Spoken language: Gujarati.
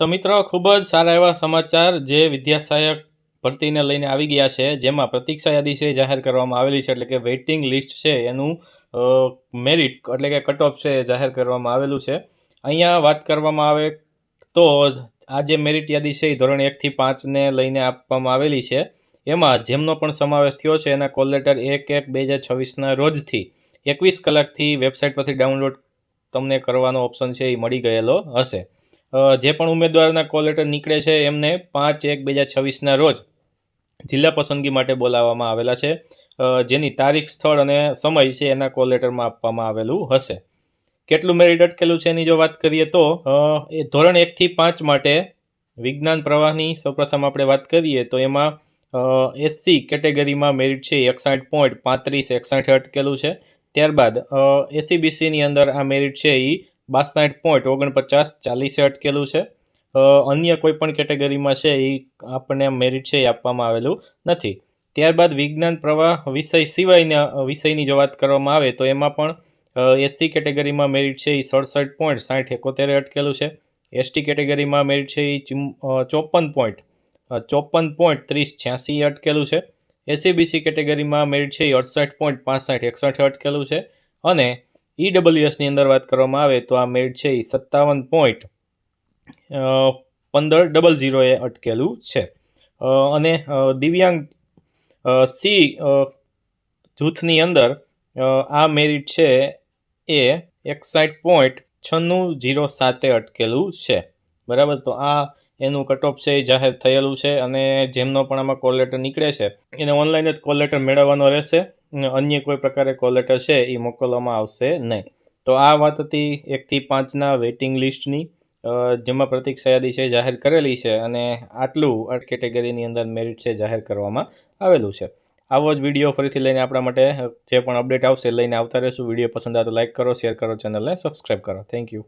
તો મિત્રો, ખૂબ જ સારા એવા સમાચાર જે વિદ્યા સહાયક ભરતીને લઈને આવી ગયા છે, જેમાં પ્રતીક્ષા યાદી છે જાહેર કરવામાં આવેલી છે, એટલે કે વેઇટિંગ લિસ્ટ છે એનું મેરિટ, એટલે કે કટ ઓફ છે જાહેર કરવામાં આવેલું છે. અહીંયા વાત કરવામાં આવે તો આ જે મેરિટ યાદી છે એ ધોરણ એકથી પાંચને લઈને આપવામાં આવેલી છે. એમાં જેમનો પણ સમાવેશ થયો છે એના કોલ લેટર એક એક બે હજાર છવ્વીસના રોજથી એકવીસ કલાકથી વેબસાઇટ પરથી ડાઉનલોડ તમને કરવાનો ઓપ્શન છે એ મળી ગયેલો હશે. જે પણ ઉમેદવારના કોલ લેટર નીકળે છે, એમને પાંચ, એક, બે હજાર છવ્વીસના રોજ જિલ્લા પસંદગી માટે બોલાવવામાં આવેલા છે. જેની તારીખ, સ્થળ અને સમય છે એના કોલ લેટરમાં આપવામાં આવેલું હશે. કેટલું મેરિટ અટકેલું છે એની જો વાત કરીએ તો એ ધોરણ એકથી પાંચ માટે વિજ્ઞાન પ્રવાહની સૌપ્રથમ આપણે વાત કરીએ તો એમાં એસસી કેટેગરીમાં મેરિટ છે એકસાઠ પોઈન્ટ પાંત્રીસ, એકસાઠ અટકેલું છે. ત્યારબાદ એસસી બીસીની અંદર આ મેરિટ છે એ બાસઠ પોઈન્ટ ઓગણપચાસ ચાલીસે અટકેલું છે. અન્ય કોઈ પણ કેટેગરીમાં છે એ આપણને મેરિટ છે એ આપવામાં આવેલું નથી. ત્યારબાદ વિજ્ઞાન પ્રવાહ વિષય સિવાયના વિષયની જો વાત કરવામાં આવે તો એમાં પણ એસસી કેટેગરીમાં મેરિટ છે એ સડસઠ પોઈન્ટ સાઠ એકોતેરે અટકેલું છે. એસટી કેટેગરીમાં મેરિટ છે એ ચોપન પોઈન્ટ ચોપન પોઈન્ટ ત્રીસ છ્યાસી અટકેલું છે. એસસીબીસી કેટેગરીમાં મેરિટ છે એ અડસઠ પોઈન્ટ પાસઠ એકસઠ અટકેલું છે. અને ઈડબ્લ્યુએસની અંદર વાત કરવામાં આવે તો આ મેડ છે એ સત્તાવન પોઈન્ટ પંદર ડબલ ઝીરોએ અટકેલું છે. અને દિવ્યાંગ સી જૂથની અંદર આ મેરિટ છે એ એકસાઠ પોઈન્ટ છન્નું જીરો સાતે અટકેલું છે. બરાબર? તો આ એનું કટ ઓફ છે, એ જાહેર થયેલું છે અને જેમનો પણ આમાં કોલ લેટર નીકળે છે, એને ઓનલાઈન જ કોલ લેટર મેળવવાનો રહેશે. અન્ય કોઈ પ્રકારે કોલ લેટર છે એ મોકલવામાં આવશે નહીં. તો આ વાત હતી એકથી પાંચના વેઇટિંગ લિસ્ટની જેમાં પ્રતીક્ષા યાદી છે જાહેર કરેલી છે અને આટલું આ કેટેગરીની અંદર મેરિટ છે જાહેર કરવામાં આવેલું છે. આવો જ વીડિયો ફરીથી લઈને આપણા માટે જે પણ અપડેટ આવશે લઈને આવતા રહેશું. વીડિયો પસંદ આવે તો લાઇક કરો, શેર કરો, ચેનલને સબસ્ક્રાઈબ કરો. Thank you.